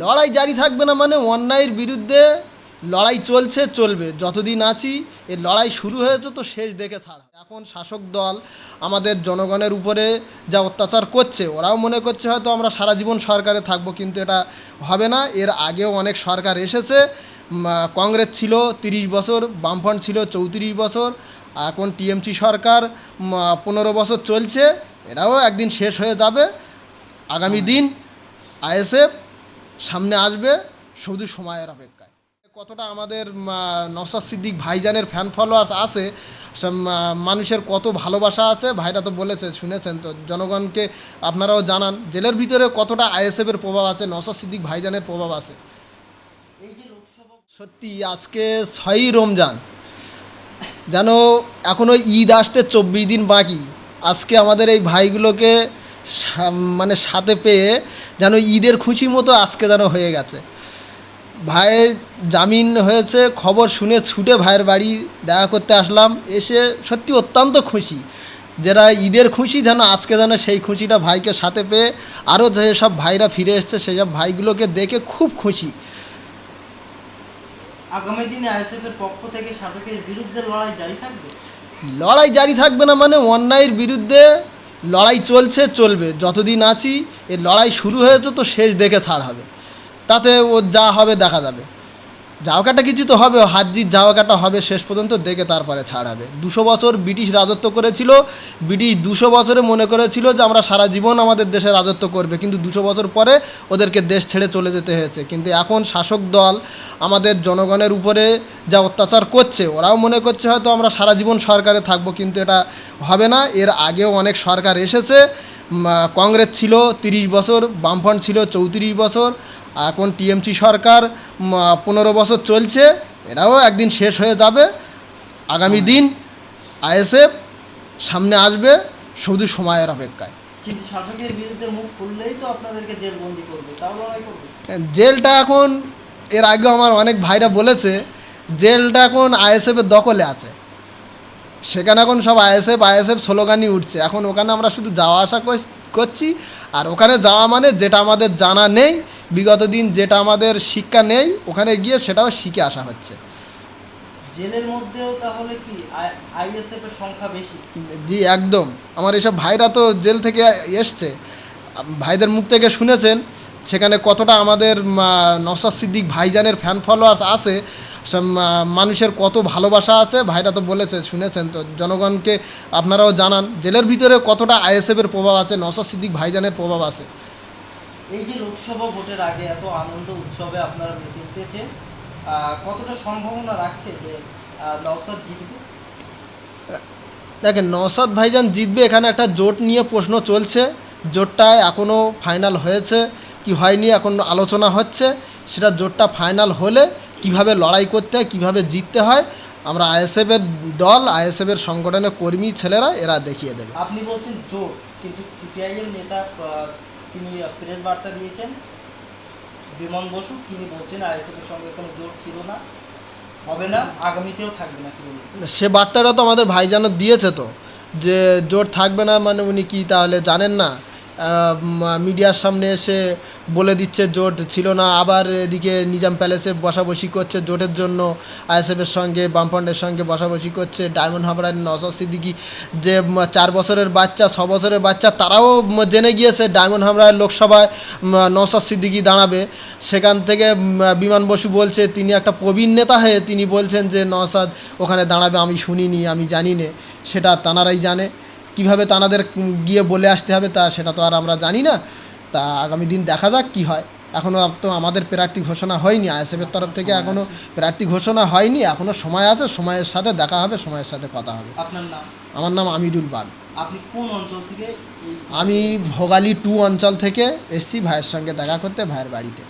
লড়াই জারি থাকবে না মানে অন্যায়ের বিরুদ্ধে লড়াই চলছে, চলবে। যতদিন আছি এই লড়াই শুরু হয়েছে তো শেষ দেখে ছাড়া। এখন শাসক দল আমাদের জনগণের উপরে যা অত্যাচার করছে, ওরাও মনে করছে হয়তো আমরা সারা জীবন সরকারে থাকব, কিন্তু এটা হবে না। এর আগেও অনেক সরকার এসেছে। কংগ্রেস ছিল তিরিশ বছর, বামফ্রন্ট ছিল চৌত্রিশ বছর, এখন টিএমসি সরকার পনেরো বছর চলছে। এরাও একদিন শেষ হয়ে যাবে। আগামী দিন আইএসএফ সামনে আসবে শুধু সময়ের অপেক্ষায়। কতটা আমাদের নসাদ সিদ্দিক ভাইজানের ফ্যান ফলোয়ার্স আছে মানুষের কত ভালোবাসা আছে ভাইরা তো বলেছে শুনেছেন তো জনগণকে আপনারাও জানান জেলের ভিতরে কতটা আইএসএফের প্রভাব আছে নসাদ সিদ্দিক ভাইজানের প্রভাব আছে? এই যে লোকসভা সত্যি আজকে ছয়ই রমজান যেন এখনও ঈদ আসতে চব্বিশ দিন বাকি আজকে আমাদের এই ভাইগুলোকে মানে সাথে পেয়ে যেন ঈদের খুশি মতো আজকে যেন হয়ে গেছে। ভাইয়ের জামিন হয়েছে খবর শুনে ছুটে ভাইয়ের বাড়ি দেখা করতে আসলাম। এসে সত্যি অত্যন্ত খুশি। যারা ঈদের খুশি যেন আজকে যেন সেই খুশিটা ভাইকে সাথে পেয়ে আরও যেসব ভাইরা ফিরে এসছে সেই সব ভাইগুলোকে দেখে খুব খুশি। আগামী দিনে আইএসএফ এর পক্ষ থেকে শাসকের বিরুদ্ধে লড়াই জারি থাকবে? লড়াই জারি থাকবে না মানে অন্যায়ের বিরুদ্ধে লড়াই চলছে, চলবে। যতদিন আছি এ লড়াই শুরু হয়েছে, তো শেষ দেখে ছাড় হবে। তাতে ও যা হবে দেখা যাবে। যাওয়াকাটা কিছু তো হবে হাত জিত যাওয়াকাটা হবে, শেষ পর্যন্ত দেখে তারপরে ছাড় হবে দুশো বছর ব্রিটিশ রাজত্ব করেছিল, ব্রিটিশ দুশো বছরে মনে করেছিল যে আমরা সারা জীবন আমাদের দেশে রাজত্ব করবে, কিন্তু দুশো বছর পরে ওদেরকে দেশ ছেড়ে চলে যেতে হয়েছে। কিন্তু এখন শাসক দল আমাদের জনগণের উপরে যা অত্যাচার করছে, ওরাও মনে করছে হয়তো আমরা সারা জীবন সরকারে থাকব, কিন্তু এটা হবে না। এর আগেও অনেক সরকার এসেছে কংগ্রেস ছিল তিরিশ বছর, বামফ্রন্ট ছিল চৌত্রিশ বছর এখন টিএমসি সরকার পনেরো বছর চলছে এরাও একদিন শেষ হয়ে যাবে। আগামী দিন আইএসএফ সামনে আসবে শুধু সময়ের অপেক্ষায়। করবে জেলটা এখন এর আগে আমার অনেক ভাইরা বলেছে জেলটা এখন আইএসএফের দখলে আছে। সেখানে এখন সব আইএসএফ আইএসএফ স্লোগানই উঠছে। এখন ওখানে আমরা শুধু যাওয়া আসা কর- করছি আর ওখানে যাওয়া মানে যেটা আমাদের জানা নেই বিগত দিন যেটা আমাদের শিক্ষা নেই ওখানে গিয়ে সেটাও শিখে আসা হচ্ছে। জেলের মধ্যেও তাহলে কি আইএসএফ এর সংখ্যা বেশি? জি একদম। আমার এসব ভাইরা তো জেল থেকে এসছে। ভাইদের মুখ থেকে শুনেছেন সেখানে কতটা আমাদের নসাদ সিদ্দিক ভাইজানের ফ্যান ফলোয়ার্স আছে মানুষের কত ভালোবাসা আছে ভাইরা তো বলেছে শুনেছেন তো। জনগণকে আপনারাও জানান জেলের ভিতরে কতটা আইএসএফের প্রভাব আছে নসাদ সিদ্দিক ভাইজানের প্রভাব আছে? এই যে লোকসভা ভোটের আগে এত আনন্দ উৎসবে আপনারা মেতে উঠেছে আহ, কতটা সম্ভাবনা রাখছে যে আহ, নওশাদ জিতবে? দেখেন নওসাদ ভাইজান জিতবে এখানে একটা জোট নিয়ে প্রশ্ন চলছে। জোটটায় এখনও ফাইনাল হয়েছে কি হয়নি এখন আলোচনা হচ্ছে। সেটা জোটটা ফাইনাল হলে কীভাবে লড়াই করতে হয় কীভাবে জিততে হয় আমরা আইএসএফের দল আইএসএফের সংগঠনের কর্মী ছেলেরা এরা দেখিয়ে দেবে। আপনি বলছেন জোট কিন্তু সিপিআইএম নেতা তিনি প্রেস বার্তা দিয়েছেন। বিমন বসু, তিনি বলছেন আইএসএফ এর সঙ্গে কোনো জোর ছিল না। হবে না, আগামীতেও থাকবে না কি সে বার্তাটা তো আমাদের ভাইজানও দিয়েছে তো, যে জোর থাকবে না মানে উনি কি তাহলে জানেন না? মিডিয়ার সামনে এসে বলে দিচ্ছে, জোট ছিল না। আবার এদিকে নিজাম প্যালেসে বসাবসি করছে, জোটের জন্য আইএসএফের সঙ্গে, বামফ্রন্টের সঙ্গে বসাবসি করছে। ডায়মন্ড হাবড়ার নসাদ সিদ্দিকি যে চার বছরের বাচ্চা, ছ বছরের বাচ্চা, তারাও জেনে গিয়েছে ডায়মন্ড হাবড়ার লোকসভায় নওশাদ সিদ্দিকি দাঁড়াবে। সেখান থেকে বিমান বসু বলছে, তিনি একটা প্রবীণ নেতা হয়ে তিনি বলছেন যে, নওশাদ ওখানে দাঁড়াবে, আমি শুনিনি, আমি জানি না সেটা তানারাই জানে। কীভাবে তানাদের গিয়ে বলে আসতে হবে তা সেটা তো আর আমরা জানি না। তা আগামী দিন দেখা যাক কি হয়। এখনও তো আমাদের প্রার্থী ঘোষণা হয়নি। আইএসএফের তরফ থেকে এখনও প্রার্থী ঘোষণা হয়নি। এখনও সময় আছে। সময়ের সাথে দেখা হবে। সময়ের সাথে কথা হবে। আমার নাম আমিরুল বাগ। আপনি কোন অঞ্চল থেকে এই আমি ভোগালী টু অঞ্চল থেকে এসছি ভাইয়ের সঙ্গে দেখা করতে ভাইয়ের বাড়িতে।